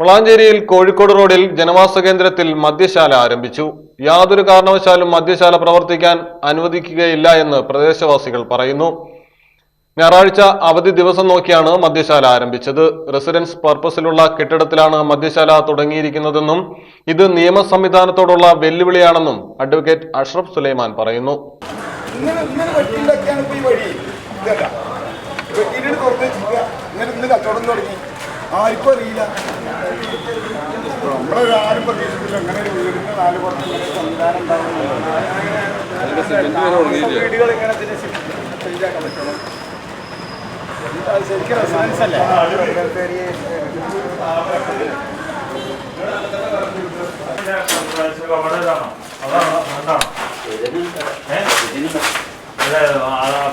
വളാഞ്ചേരിയിൽ കോഴിക്കോട് റോഡിൽ ജനവാസ കേന്ദ്രത്തിൽ മദ്യശാല ആരംഭിച്ചു. യാതൊരു കാരണവശാലും മദ്യശാല പ്രവർത്തിക്കാൻ അനുവദിക്കുകയില്ല എന്ന് പ്രദേശവാസികൾ പറയുന്നു. ഞായറാഴ്ച അവധി ദിവസം നോക്കിയാണ് മദ്യശാല ആരംഭിച്ചത്. റെസിഡൻസ് പർപ്പസിലുള്ള കെട്ടിടത്തിലാണ് മദ്യശാല തുടങ്ങിയിരിക്കുന്നതെന്നും ഇത് നിയമ സംവിധാനത്തോടുള്ള വെല്ലുവിളിയാണെന്നും അഡ്വക്കേറ്റ് അഷ്റഫ് സുലൈമാൻ പറയുന്നു. ഇങ്ങനെ ആർക്കും അറിയില്ല നമ്മളെ ആരും പ്രതീക്ഷിച്ചില്ല അങ്ങനെ ഒരു വീടിന്റെ നാല് പുറത്ത് ഇങ്ങനെ സംവിധാനം ഉണ്ടാവുന്നുണ്ട് വീടുകൾ ഇങ്ങനെ ഇതിനെ ശരിയാക്കാൻ പറ്റുള്ളൂ അത് ശരിക്കും റെസിഡൻസ് അല്ലേ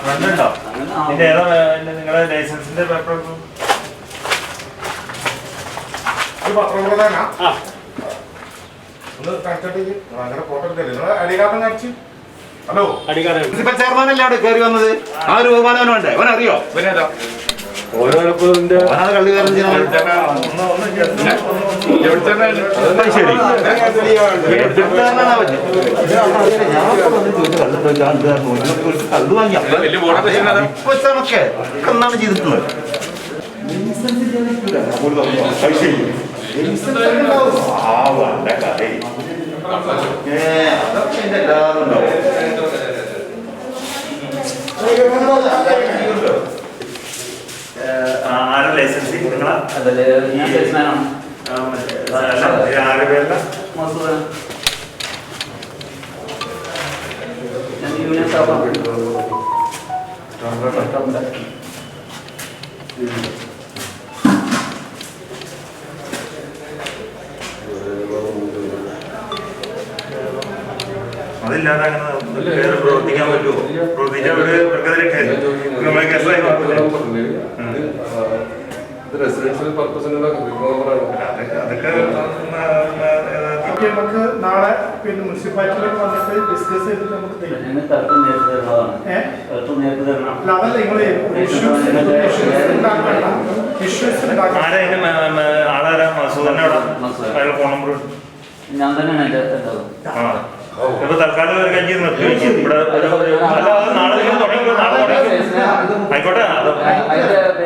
ഫ്രണ്ട് ഉണ്ടോ നിങ്ങളുടെ ലൈസൻസിന്റെ പേപ്പർ ഇത് പത്രപ്രധാന ഒന്ന് കാണിച്ചിട്ട് അങ്ങനെ ഫോട്ടോ എടുക്കല്ലേ? അടികാരം കാണിച്ചു. ഹലോ. പ്രിൻസിപ്പൽ ചെയർമാനല്ലേ അവിടെ കയറി വന്നത്? ആ ഒരു ബഹുമാനം വേണ്ടേ? അവൻ അറിയോ ശരി? എന്നാണ് ചെയ്തിട്ടുള്ളത്? അതൊക്കെ എന്റെ എല്ലാവരും ആരുടെ ലൈസൻസ് നിങ്ങളാ അതല്ലേ ഞാൻ സെയിൽസ്മാനാണ് ആരുടെ പേരിലാ മസൂദ് ഞാൻ യൂണിയൻ സ്റ്റാഫാണ് അതില്ലാതെ അങ്ങനെ പ്രവർത്തിക്കാൻ പറ്റുമോ? മാറില്ലേ? റെസിഡൻഷ്യൽ പർപ്പസിനുള്ള അതൊക്കെ ആ, ആ, നമുക്ക് നാളെ പിന്നെ മുനിസിപ്പാലിറ്റിയിലേക്ക് വന്നിട്ട് ഡിസ്കസ് ചെയ്തിട്ട് നമുക്ക് അതല്ല നിങ്ങൾ ഇഷ്യൂസ് ആളാരാ? ഫോൺ നമ്പർ ഞാൻ തന്നെയാണ് എന്റെ ഉണ്ടാവും ആ ഇപ്പൊ തൽക്കാലം നിർത്തി ഇവിടെ അല്ല അത് നാളെ നിങ്ങൾ തുടങ്ങി നാളെ തുടങ്ങി. ആയിക്കോട്ടെ അത്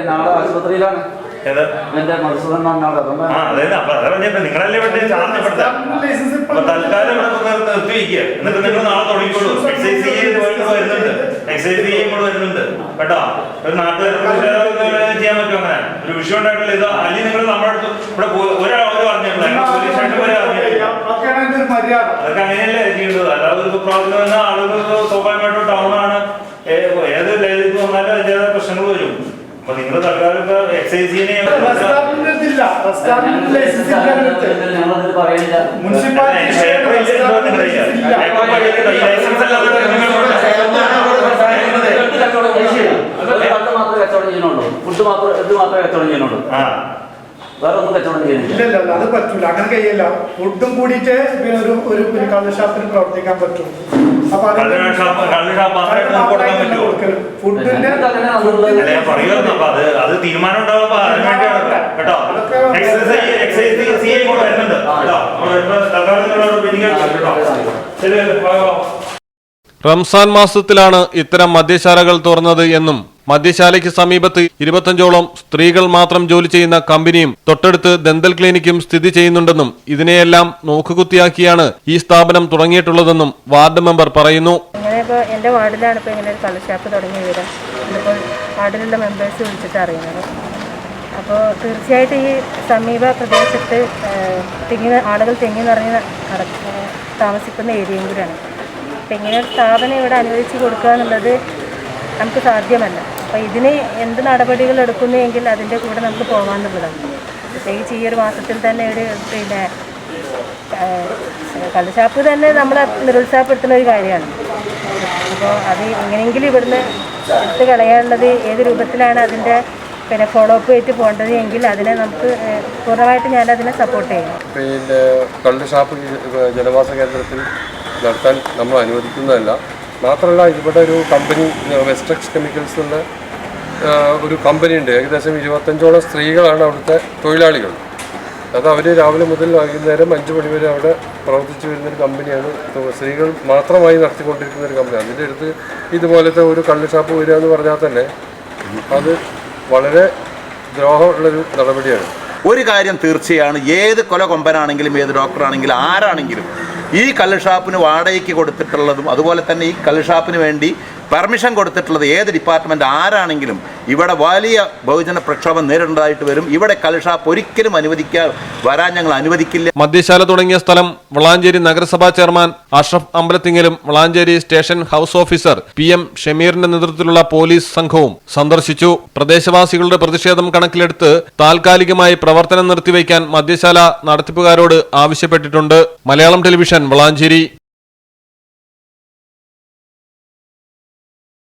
നാളെ ആശുപത്രിയിലാണ്. നിങ്ങളല്ലേ ഇവിടെ ചാർജ് അപ്പൊ തൽക്കാലം ഇവിടെ നിർത്തി വെക്കുക എന്നിട്ട് നിങ്ങൾ നാളെ തുടങ്ങിക്കോളൂ. എക്സൈസ് ചെയ്യുമ്പോൾ വരുന്നുണ്ട്. എക്സൈസ് ചെയ്യുമ്പോൾ വരുന്നുണ്ട്. കേട്ടോ? ഒരു നാട്ടുകാർക്ക് ഒരു വിഷയം ഉണ്ടായിട്ടില്ല ഇത് അല്ലെങ്കിൽ നിങ്ങൾ നമ്മുടെ അടുത്ത് ഇവിടെ ഒരാൾ പറഞ്ഞിട്ടില്ല പോലീസ് മര്യാദ. അതൊക്കെ അങ്ങനെയല്ലേ ചെയ്യേണ്ടത്. അല്ലാതെ ഒരു പ്രോബ്ലം എന്നാൽ ആളുകൾ സ്വാഭാവികമായിട്ടും ടൗൺ ആണ്. ഏത് ലേലത്തിൽ വന്നാലും അതിന്റെതായ പ്രശ്നങ്ങൾ വരും. അപ്പൊ നിങ്ങൾ തൽക്കാലം എക്സൈസ് എക്സൈസിനെ റെസ്റ്റോറന്റിന്റെ ഇതില്ല റെസ്റ്റോറന്റ് ലൈസൻസ് ഇല്ല അടുത്ത്. ഞങ്ങളതിൽ പറയുന്നില്ല മുനിസിപ്പാലിറ്റി റെസ്റ്റോറന്റ് ലൈസൻസ് ഇല്ല ഫുഡ് കച്ചവടം ചെയ്യുന്നില്ല. ഒരു ഫുഡ് മാത്രമേ കച്ചവടം ചെയ്യുന്നുള്ളൂ ഫുഡ് മാത്രം ഇത് മാത്രമേ കച്ചവടം ചെയ്യുന്നുള്ളൂ ആ. വേറെ ഒന്നും കച്ചവടം ചെയ്യുന്നില്ല. അത് പറ്റൂല. അങ്ങനെ കഴിയില്ല. ഫുഡും കൂടിയിട്ട് പിന്നെ ഒരു ഒരു പിന്നെ കള്ളുഷാപ്പിന് പ്രവർത്തിക്കാൻ പറ്റും. അപ്പൊ ഫുഡിന്റെ അത് അത് തീരുമാനം ഉണ്ടാവുമ്പോ കേട്ടോ? സി ഐ കൂടെ വരുന്നുണ്ട്. റംസാൻ മാസത്തിലാണ് ഇത്തരം മദ്യശാലകൾ തുറന്നത് എന്നും മദ്യശാലയ്ക്ക് സമീപത്ത് ഇരുപത്തഞ്ചോളം സ്ത്രീകൾ മാത്രം ജോലി ചെയ്യുന്ന കമ്പനിയും തൊട്ടടുത്ത് ദന്തൽ ക്ലിനിക്കും സ്ഥിതി ചെയ്യുന്നുണ്ടെന്നും ഇതിനെയെല്ലാം നോക്കുകുത്തിയാക്കിയാണ് ഈ സ്ഥാപനം തുടങ്ങിയിട്ടുള്ളതെന്നും വാർഡ് മെമ്പർ പറയുന്നു. എന്റെ വാർഡിലാണ് ഇപ്പോൾ ഇങ്ങനെ ഒരു കള്ളുഷാപ്പ് തുടങ്ങി ഇതിപ്പോൾ വാർഡിലുള്ള മെമ്പേഴ്സ് വിളിച്ചിട്ട് അറിയുന്നത്. അപ്പോൾ തീർച്ചയായിട്ടും ഈ സമീപ പ്രദേശത്ത് തിങ്ങി ആളുകൾ തിങ്ങി നിറഞ്ഞ് താമസിക്കുന്ന ഏരിയയും കൂടിയാണ്. അപ്പം ഇങ്ങനെ ഒരു സ്ഥാപനം ഇവിടെ അനുവദിച്ച് കൊടുക്കുക എന്നുള്ളത് നമുക്ക് സാധ്യമല്ല. അപ്പോൾ ഇതിന് എന്ത് നടപടികൾ എടുക്കുന്നെങ്കിൽ അതിന്റെ കൂടെ നമുക്ക് പോകാമെന്നുള്ളതാണ് പ്രത്യേകിച്ച് ഈ ഒരു മാസത്തിൽ തന്നെ ഒരു പിന്നെ കള്ളുഷാപ്പ് തന്നെ നമ്മളെ നിരുത്സാഹപ്പെടുത്തുന്ന ഒരു കാര്യമാണ്. അപ്പോൾ അത് എങ്ങനെയെങ്കിലും ഇവിടുന്ന് എടുത്ത് കളയാനുള്ളത് ഏത് രൂപത്തിലാണ് അതിന്റെ പിന്നെ ഫോളോ അപ്പ് ആയിട്ട് പോകേണ്ടത് എങ്കിൽ അതിനെ നമുക്ക് പൂർണമായിട്ട് ഞാൻ അതിനെ സപ്പോർട്ട് ചെയ്യും. പിന്നെ കള്ള് ഷാപ്പ് ഈ ജനവാസ കേന്ദ്രത്തിൽ നടത്താൻ നമ്മൾ അനുവദിക്കുന്നതല്ല. മാത്രമല്ല ഇവിടെ ഒരു കമ്പനി വെസ്റ്റെക്സ് കെമിക്കൽസ് എന്ന ആ, ഒരു കമ്പനിയുണ്ട് ഏകദേശം ഇരുപത്തഞ്ചോളം സ്ത്രീകളാണ് അവിടുത്തെ തൊഴിലാളികൾ. അത് അവർ രാവിലെ മുതൽ വൈകുന്നേരം അഞ്ച് മണി വരെ അവിടെ പ്രവർത്തിച്ചു വരുന്ന ഒരു കമ്പനിയാണ് സ്ത്രീകൾ മാത്രമായി നടത്തിക്കൊണ്ടിരിക്കുന്ന ഒരു കമ്പനി അതിന്റെ അടുത്ത് ഇതുപോലത്തെ ഒരു കള്ള് ഷാപ്പ് വരിക എന്ന് പറഞ്ഞാൽ തന്നെ അത് വളരെ ദ്രോഹമുള്ളൊരു നടപടിയാണ്. ഒരു കാര്യം തീർച്ചയാണ്. ഏത് കൊല കൊമ്പനാണെങ്കിലും ഏത് ഡോക്ടറാണെങ്കിലും ആരാണെങ്കിലും ഈ കള്ളുഷാപ്പിന് വാടകയ്ക്ക് കൊടുത്തിട്ടുള്ളതും അതുപോലെ തന്നെ ഈ കള്ളുഷാപ്പിന് വേണ്ടി പെർമിഷൻ കൊടുത്തിട്ടുള്ളത് ഏത് ഡിപ്പാർട്ട്മെന്റ് ആരാണെങ്കിലും ഇവിടെ വലിയ ബഹുജന പ്രക്ഷോഭം നേരിടേണ്ടതായിട്ട് വരും. ഇവിടെ കള്ള് ഷാപ്പ് ഒരിക്കലും അനുവദിക്കാൻ വരാൻ ഞങ്ങൾ അനുവദിക്കില്ല. മദ്യശാല തുടങ്ങിയ സ്ഥലം വളാഞ്ചേരി നഗരസഭാ chairman Ashraf അമ്പലത്തിങ്ങലും Valanchery station house officer P M ഷമീറിന്റെ നേതൃത്വത്തിലുള്ള പോലീസ് സംഘവും സന്ദർശിച്ചു. പ്രദേശവാസികളുടെ പ്രതിഷേധം കണക്കിലെടുത്ത് താൽക്കാലികമായി പ്രവർത്തനം നിർത്തിവെക്കാൻ മദ്യശാല നടത്തിപ്പുകാരോട് ആവശ്യപ്പെട്ടിട്ടുണ്ട്. മലയാളം ടെലിവിഷൻ വളാഞ്ചേരി.